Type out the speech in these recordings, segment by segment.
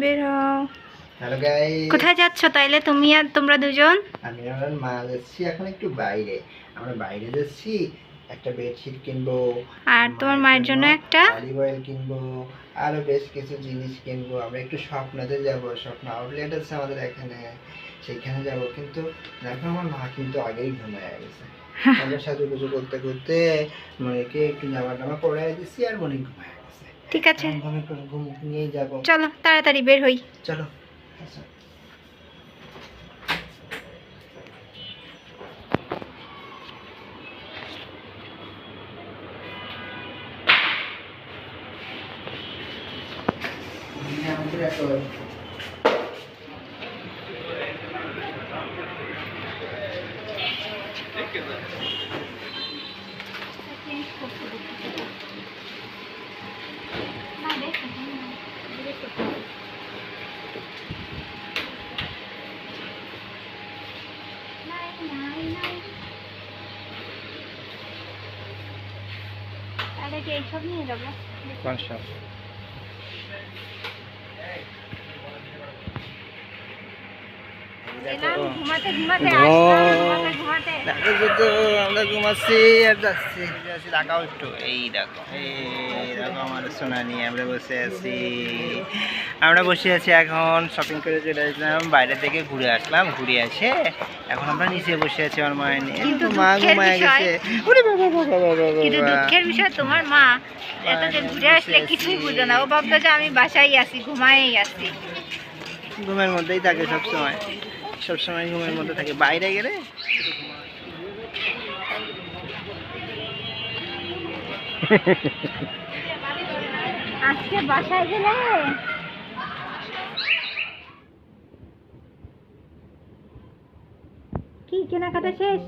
বের হও। Hello guy কোথায় যাচ্ছ তাইলে? তুমি আর তোমরা দুজন? আমি আমার মা যাচ্ছি এখন একটু বাইরে। আমরা বাইরে যাচ্ছি একটা বেডশিট কিনবো আর তোমার মায়ের জন্য একটা? অলিভ অয়েল কিনবো আরও বেশ কিছু জিনিস কিনবো। আমরা একটু স্বপ্নতে যাব স্বপ্ন আউটলেট আছে আমাদের এখানে সেখানে যাব। কিন্তু দেখো আমার মা কিন্তু আগেই ঘুমায় গেছে। আমরা সাজুগুজু করতে করতে মনিকে একটু জামা টামা পরে দিচ্ছি আর মনে ঘুমায় ঠিক আছে। চলো তাড়াতাড়ি বের হই। চলো। আচ্ছা আমাদের এইসব নিয়ে যাব। কোন সব ঘুমাতে ঘুমাতে ও। আসলাম ঘুমাতে ঘুমাতে দেখো তো আমরা ঘুমাচ্ছি আর যাচ্ছি। যাচ্ছি দেখাও একটু এই দেখো এই দেখো আমার বসে আছি। আমরা বসে আছি এখন শপিং করে চলে আসলাম বাইরে থেকে ঘুরে আসলাম ঘুরে আসে এখন আমরা নিচে বসে আছি আমার মায়ের নিয়ে। কিন্তু মা ঘুমায় গেছে। কিন্তু দুঃখের বিষয় তোমার মা এত যে ঘুরে আসলে কিছুই বুঝো না। ও ভাবতো যে আমি বাসায় আছি ঘুমায়েই আছি। ঘুমের মধ্যেই থাকে সবসময়। সবসময় ঘুমের মধ্যে থাকে। বাইরে গেলে আজকে বাসায় গেলে? কি কেনাকাটা শেষ?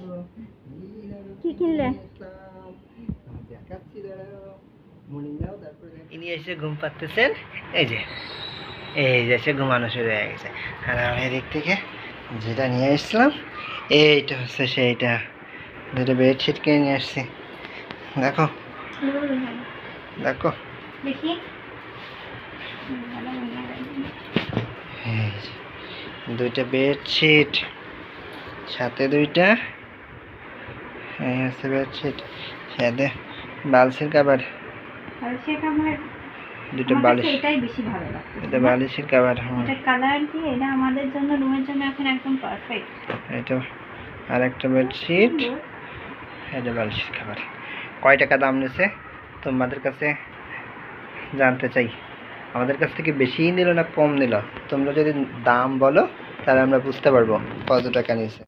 কি কিনলে? ইনি এসে ঘুম পাচ্তেছেন এই যে এই যে এসে ঘুমানো শুরু হয়ে গেছে। আর আমি এদিক থেকে যেটা নিয়ে এসেছিলাম, এইটা হচ্ছে সেইটা। যেটা বেডশিট কিনে নিয়ে আসছি। দেখো। দেখো। দেখি। দুইটা বেডশিট সাথে দুইটা এই হচ্ছে বেডশিট। সাথে বালসের কাবার আর সেটা দুটো বালিশ। এটাই বেশি ভালো লাগছে এটা বালিশের কাবার এটা কালার দিয়ে এটা আমাদের জন্য রুমের জন্য এখন একদম পারফেক্ট এটা আর একটা বেডশিট এটা বালিশের খাবার কয় টাকা দাম নিছে? তোমাদের কাছে জানতে চাই। আমাদের কাছ থেকে বেশিই নিল না, কম নিল? তোমরা যদি দাম বলো, তাহলে আমরা বুঝতে পারব কত টাকা নিছে।